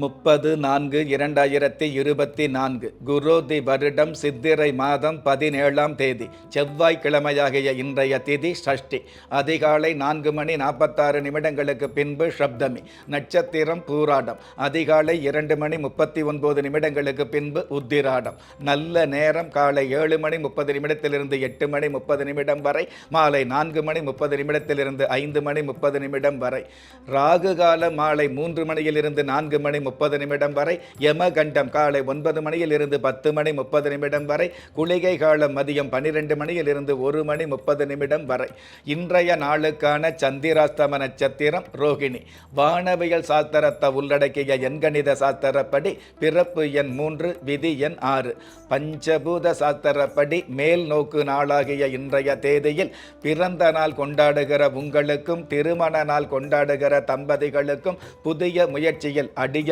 முப்பது நான்கு இரண்டாயிரத்தி இருபத்தி நான்கு குரோதி வருடம் சித்திரை மாதம் பதினேழாம் தேதி செவ்வாய்க்கிழமையாகிய இன்றைய திதி ஷஷ்டி அதிகாலை நான்கு மணி நாற்பத்தாறு நிமிடங்களுக்கு பின்பு சப்தமி நட்சத்திரம் பூராடம் அதிகாலை இரண்டு மணி முப்பத்தி ஒன்பது நிமிடங்களுக்கு பின்பு உத்திராடம் நல்ல நேரம் காலை ஏழு மணி முப்பது நிமிடத்திலிருந்து எட்டு மணி முப்பது நிமிடம் வரை மாலை நான்கு மணி முப்பது நிமிடத்திலிருந்து ஐந்து மணி முப்பது நிமிடம் வரை ராகு கால மாலை மூன்று மணியிலிருந்து நான்கு மணி முப்பது நிமிடம் வரை யமகண்டம் காலை ஒன்பது மணியில் இருந்து பத்து மணி முப்பது நிமிடம் வரை குளிகை காலம் மதியம் பன்னிரெண்டு மணியிலிருந்து ஒரு மணி முப்பது நிமிடம் வரை. இன்றைய நாளுக்கான சந்திராஸ்தம நட்சத்திரம் ரோகிணி. வானவியல் சாஸ்திரத்தை உள்ளடக்கிய எண்கணித சாஸ்திரப்படி பிறப்பு எண் மூன்று விதி எண் ஆறு. பஞ்சபூத சாஸ்திரப்படி மேல் நோக்கு நாளாகிய இன்றைய தேதியில் பிறந்த நாள் கொண்டாடுகிற உங்களுக்கும் திருமண நாள் கொண்டாடுகிற தம்பதிகளுக்கும் புதிய முயற்சியில்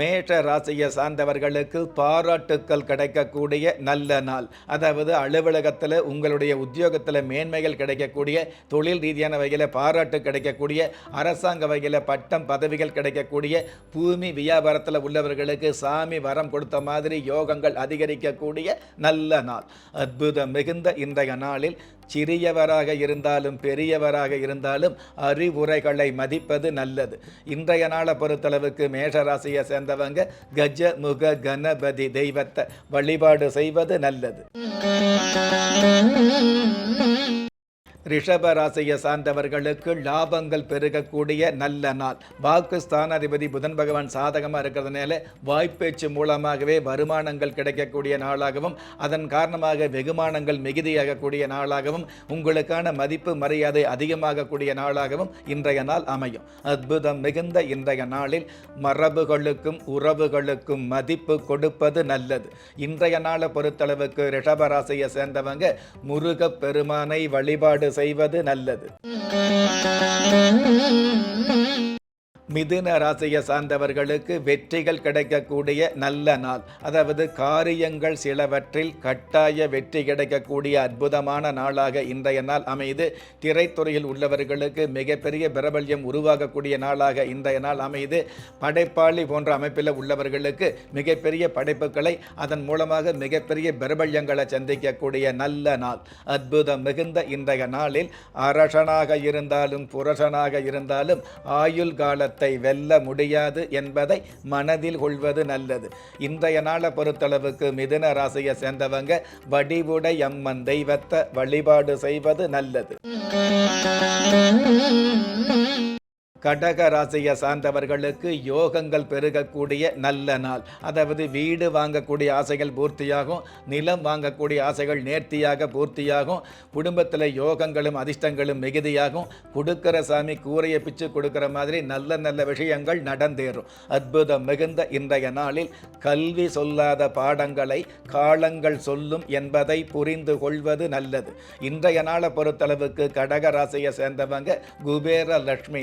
மேஷ ராசியை சார்ந்தவர்களுக்கு பாராட்டுக்கள் கிடைக்கக்கூடிய நல்ல நாள். அதாவது அலுவலகத்தில் உங்களுடைய உத்தியோகத்தில் மேன்மைகள் கிடைக்கக்கூடிய தொழில் ரீதியான வகையில் பாராட்டு கிடைக்கக்கூடிய அரசாங்க வகையில் பட்டம் பதவிகள் கிடைக்கக்கூடிய பூமி வியாபாரத்தில் உள்ளவர்களுக்கு சாமி வரம் கொடுத்த மாதிரி யோகங்கள் அதிகரிக்கக்கூடிய நல்ல நாள். அற்புதம் மிகுந்த இன்றைய நாளில் சிறியவராக இருந்தாலும் பெரியவராக இருந்தாலும் அறிவுரைகளை மதிப்பது நல்லது. இன்றைய நாளை பொறுத்தளவுக்கு மேஷராசியை சேர்ந்தவங்க கஜ முக கணபதி தெய்வத்தை வழிபாடு செய்வது நல்லது. ரிஷபராசியை சார்ந்தவர்களுக்கு லாபங்கள் பெருகக்கூடிய நல்ல நாள். வாக்கு ஸ்தானாதிபதி புதன் பகவான் சாதகமாக இருக்கிறதுனால வாய்ப்பேச்சு மூலமாகவே வருமானங்கள் கிடைக்கக்கூடிய நாளாகவும் அதன் காரணமாக வெகுமானங்கள் மிகுதியாகக்கூடிய நாளாகவும் உங்களுக்கான மதிப்பு மரியாதை அதிகமாகக்கூடிய நாளாகவும் இன்றைய நாள் அமையும். அற்புதம் மிகுந்த இன்றைய நாளில் மரபுகளுக்கும் உறவுகளுக்கும் மதிப்பு கொடுப்பது நல்லது. இன்றைய நாளை பொறுத்தளவுக்கு ரிஷபராசியை சேர்ந்தவங்க முருகப் பெருமானை வழிபாடு செய்வது நல்லது. மிதுன ராசியை சார்ந்தவர்களுக்கு வெற்றிகள் கிடைக்கக்கூடிய நல்ல நாள். அதாவது காரியங்கள் சிலவற்றில் கட்டாய வெற்றி கிடைக்கக்கூடிய அற்புதமான நாளாக இன்றைய நாள் அமைது திரைத்துறையில் உள்ளவர்களுக்கு மிகப்பெரிய பிரபல்யம் உருவாகக்கூடிய நாளாக இன்றைய நாள் அமைது படைப்பாளி போன்ற அமைப்பில் உள்ளவர்களுக்கு மிகப்பெரிய படைப்புகளை அதன் மூலமாக மிகப்பெரிய பிரபல்யங்களை சந்திக்கக்கூடிய நல்ல நாள். அற்புதம் மிகுந்த இன்றைய நாளில் அரசனாக இருந்தாலும் புரசனாக இருந்தாலும் ஆயுள் காலத்தை காலத்தை வெல்ல முடியாது என்பதை மனதில் கொள்வது நல்லது. இன்றைய நாளை பொறுத்தளவுக்கு மிதுன ராசியை சேர்ந்தவங்க வடிவுடை அம்மன் தெய்வத்தை வழிபாடு செய்வது நல்லது. கடக ராசியை சார்ந்தவர்களுக்கு யோகங்கள் பெருகக்கூடிய நல்ல நாள். அதாவது வீடு வாங்கக்கூடிய ஆசைகள் பூர்த்தியாகும் நிலம் வாங்கக்கூடிய ஆசைகள் நேர்த்தியாக பூர்த்தியாகும் குடும்பத்தில் யோகங்களும் அதிர்ஷ்டங்களும் மிகுதியாகும் கொடுக்கிற சாமி கூரையை பிச்சு கொடுக்குற மாதிரி நல்ல நல்ல விஷயங்கள் நடந்தேறும். அற்புதம் மிகுந்த இன்றைய நாளில் கல்வி சொல்லாத பாடங்களை காலங்கள் சொல்லும் என்பதை புரிந்து கொள்வது நல்லது. இன்றைய நாளை பொறுத்தளவுக்கு கடக ராசியை சேர்ந்தவங்க குபேர லட்சுமி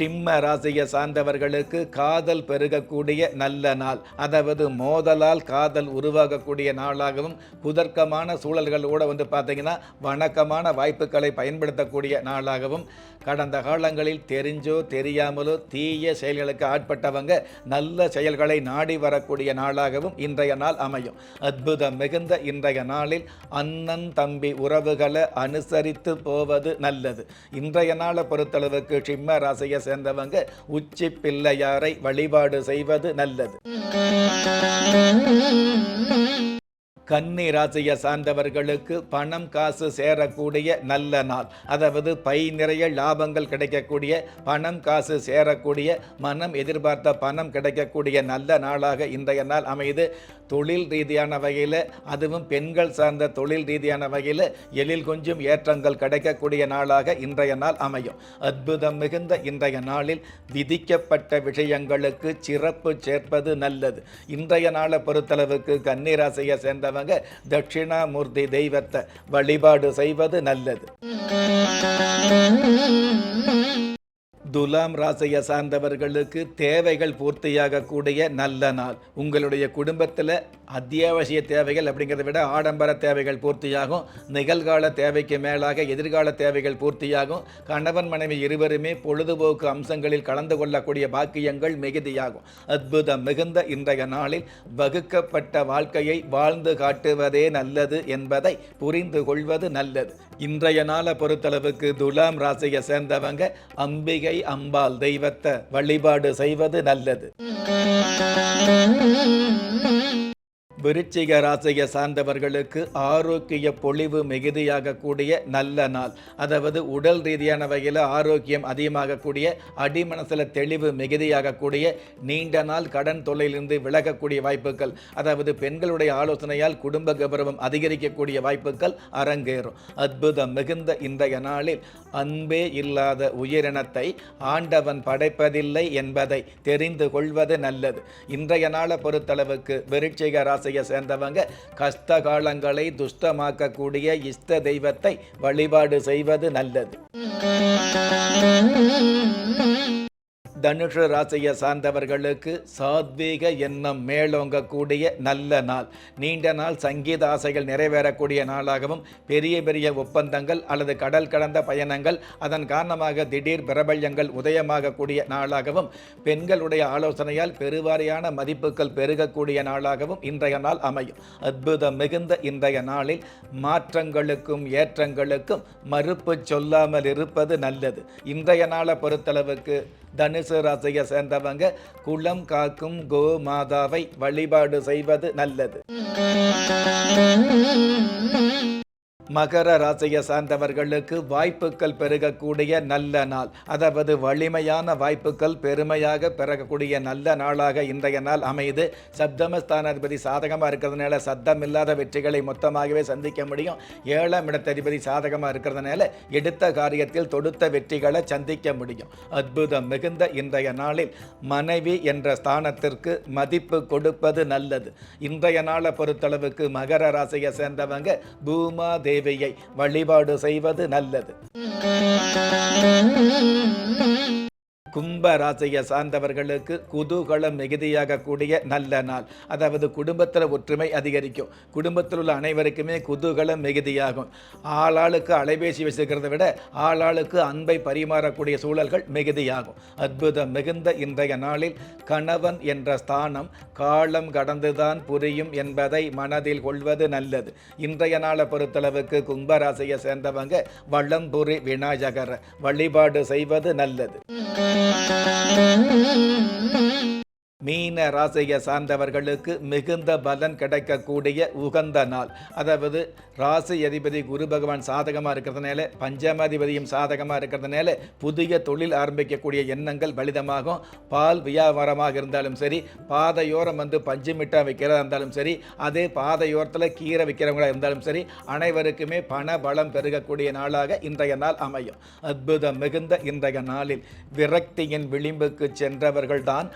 சிம்ம ராசியை சார்ந்தவர்களுக்கு காதல் பெருகக்கூடிய நல்ல நாள். அதாவது மோதலால் காதல் உருவாகக்கூடிய நாளாகவும் புதர்க்கமான சூழல்களோடு வந்து பார்த்தீங்கன்னா வணக்கமான வாய்ப்புகளை பயன்படுத்தக்கூடிய நாளாகவும் கடந்த காலங்களில் தெரிஞ்சோ தெரியாமலோ தீய செயல்களுக்கு ஆட்பட்டவங்க நல்ல செயல்களை நாடி வரக்கூடிய நாளாகவும் இன்றைய நாள் அமையும். அற்புதம் மிகுந்த இன்றைய நாளில் அண்ணன் தம்பி உறவுகளை அனுசரித்து போவது நல்லது. இன்றைய நாளை பொறுத்தளவுக்கு சிம்ம ராசியை சேர்ந்தவங்க உச்சி பிள்ளையாரை வழிபாடு செய்வது நல்லது. கன்னி ராசியை சார்ந்தவர்களுக்கு பணம் காசு சேரக்கூடிய நல்ல நாள். அதாவது பை நிறைய லாபங்கள் கிடைக்கக்கூடிய பணம் காசு சேரக்கூடிய மனம் எதிர்பார்த்த பணம் கிடைக்கக்கூடிய நல்ல நாளாக இன்றைய நாள் அமைது தொழில் ரீதியான வகையில் அதுவும் பெண்கள் சார்ந்த தொழில் ரீதியான வகையில் எழில் கொஞ்சம் ஏற்றங்கள் கிடைக்கக்கூடிய நாளாக இன்றைய நாள் அமையும். அற்புதம் மிகுந்த இன்றைய நாளில் விதிக்கப்பட்ட விஷயங்களுக்கு சிறப்பு சேர்ப்பது நல்லது. இன்றைய நாளை பொறுத்தளவுக்கு கன்னிராசியை சேர்ந்தவங்க தட்சிணாமூர்த்தி தெய்வத்தை வழிபாடு செய்வது நல்லது. துலாம் ராசியை சார்ந்தவர்களுக்கு தேவைகள் பூர்த்தியாகக்கூடிய நல்ல நாள். உங்களுடைய குடும்பத்தில் அத்தியாவசிய தேவைகள் அப்படிங்கிறத விட ஆடம்பர தேவைகள் பூர்த்தியாகும். நிகழ்கால தேவைக்கு மேலாக எதிர்கால தேவைகள் பூர்த்தியாகும். கணவன் மனைவி இருவருமே பொழுதுபோக்கு அம்சங்களில் கலந்து கொள்ளக்கூடிய பாக்கியங்கள் மிகுதியாகும். அற்புதம் மிகுந்த இன்றைய நாளில் வகுக்கப்பட்ட வாழ்க்கையை வாழ்ந்து காட்டுவதே நல்லது என்பதை புரிந்து கொள்வது நல்லது. இன்றைய நாளை பொறுத்தளவுக்கு துலாம் ராசியை சேர்ந்தவங்க அம்பிகை அம்பாள் தெய்வத்தை வழிபாடு செய்வது நல்லது. விருச்சிக ராசியை சார்ந்தவர்களுக்கு ஆரோக்கிய பொழிவு மிகுதியாகக்கூடிய நல்ல நாள். அதாவது உடல் ரீதியான வகையில் ஆரோக்கியம் அதிகமாகக்கூடிய அடிமனசில் தெளிவு மிகுதியாகக்கூடிய நீண்ட நாள் கடன் தொல்லையிலிருந்து விலகக்கூடிய வாய்ப்புகள். அதாவது பெண்களுடைய ஆலோசனையால் குடும்ப கௌரவம் அதிகரிக்கக்கூடிய வாய்ப்புகள் அரங்கேறும். அற்புதம் மிகுந்த இன்றைய நாளில் அன்பே இல்லாத உயிரினத்தை ஆண்டவன் படைப்பதில்லை என்பதை தெரிந்து கொள்வது நல்லது. இன்றைய நாளை பொறுத்தளவுக்கு விருச்சிக ராசியை சேர்ந்தவங்க கஷ்ட காலங்களை துஷ்டமாக்கக்கூடிய இஷ்ட தெய்வத்தை வழிபாடு செய்வது நல்லது. தனுஷ ராசியை சார்ந்தவர்களுக்கு சாத்வீக எண்ணம் மேலோங்கக்கூடிய நல்ல நாள். நீண்ட நாள் சங்கீத ஆசைகள் நிறைவேறக்கூடிய நாளாகவும் பெரிய பெரிய ஒப்பந்தங்கள் அல்லது கடல் கடந்த பயணங்கள் அதன் காரணமாக திடீர் பிரபல்யங்கள் உதயமாகக்கூடிய நாளாகவும் பெண்களுடைய ஆலோசனையால் பெருவாரியான மதிப்புகள் பெருகக்கூடிய நாளாகவும் இன்றைய நாள் அமையும். அற்புதம் மிகுந்த இன்றைய நாளில் மாற்றங்களுக்கும் ஏற்றங்களுக்கும் மறுப்பு சொல்லாமல் இருப்பது நல்லது. இன்றைய நாளை பொறுத்தளவுக்கு தனுசு ராசியை சேர்ந்தவங்க குளம் காக்கும் கோ மாதாவை வழிபாடு செய்வது நல்லது. மகர ராசியை சார்ந்தவர்களுக்கு வாய்ப்புகள் பெருகக்கூடிய நல்ல நாள். அதாவது வலிமையான வாய்ப்புகள் பெருமையாக பெறக்கூடிய நல்ல நாளாக இன்றைய நாள் அமைது சப்தமஸ்தானாதிபதி சாதகமாக இருக்கிறதுனால சத்தம் இல்லாத வெற்றிகளை மொத்தமாகவே சந்திக்க முடியும். ஏழாம் இடத்ததிபதி சாதகமாக இருக்கிறதுனால எடுத்த காரியத்தில் தொடுத்த வெற்றிகளை சந்திக்க முடியும். அற்புதம் மிகுந்த இன்றைய நாளில் மனைவி என்ற ஸ்தானத்திற்கு மதிப்பு கொடுப்பது நல்லது. இன்றைய நாளை பொறுத்தளவுக்கு மகர ராசியை சேர்ந்தவங்க பூமா தேவியை வழிபாடு செய்வது நல்லது. கும்ப ராசியை சார்ந்தவர்களுக்கு குதூகலம் மிகுதியாகக்கூடிய நல்ல நாள். அதாவது குடும்பத்தில் ஒற்றுமை அதிகரிக்கும். குடும்பத்தில் உள்ள அனைவருக்குமே குதூகலம் மிகுதியாகும். ஆளாளுக்கு அலைபேசி வச்சுக்கிறத விட ஆளாளுக்கு அன்பை பரிமாறக்கூடிய சூழல்கள் மிகுதியாகும். அற்புதம் மிகுந்த இன்றைய நாளில் கணவன் என்ற ஸ்தானம் காலம் கடந்துதான் புரியும் என்பதை மனதில் கொள்வது நல்லது. இன்றைய நாளை பொறுத்தளவுக்கு கும்பராசியை சேர்ந்தவங்க வள்ளம்புரி விநாயகர் வழிபாடு செய்வது நல்லது. Mm-hmm. மீன ராசியை சார்ந்தவர்களுக்கு மிகுந்த பலன் கிடைக்கக்கூடிய உகந்த நாள். அதாவது ராசி அதிபதி குரு பகவான் சாதகமாக இருக்கிறதுனால பஞ்சமாதிபதியும் சாதகமாக இருக்கிறதுனால புதிய தொழில் ஆரம்பிக்கக்கூடிய எண்ணங்கள் பலிதமாகும். பால் வியாபாரமாக இருந்தாலும் சரி பாதையோரம் வந்து பஞ்சு மிட்டா வைக்கிறதா இருந்தாலும் சரி அதே பாதையோரத்தில் கீரை விற்கிறவங்களா இருந்தாலும் சரி அனைவருக்குமே பண பலம் பெருகக்கூடிய நாளாக இன்றைய நாள் அமையும். அற்புதம் மிகுந்த இன்றைய நாளில் விரக்தியின் விளிம்புக்கு சென்றவர்கள்தான்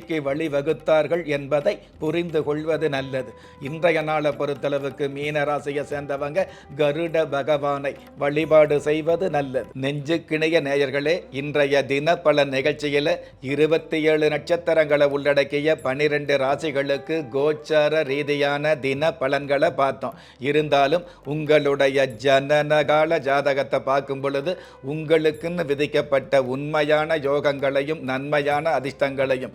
புரட்சிக்கு வழிவகுத்தார்கள் என்பதை புரிந்து கொள்வது நல்லது. இன்றைய நாளை பொறுத்தளவுக்கு மீனராசியை சேர்ந்தவங்க கருட பகவானை வழிபாடு செய்வது நல்லது. நெஞ்சுக்கிணைய நேயர்களே இன்றைய தின பல நிகழ்ச்சியில் இருபத்தி ஏழு நட்சத்திரங்களை உள்ளடக்கிய பனிரெண்டு ராசிகளுக்கு கோச்சார ரீதியான தின பலன்களை பார்த்தோம். இருந்தாலும் உங்களுடைய ஜனனகால ஜாதகத்தை பார்க்கும் பொழுது உங்களுக்குன்னு விதிக்கப்பட்ட உண்மையான யோகங்களையும் நன்மையான அதிர்ஷ்டங்களையும்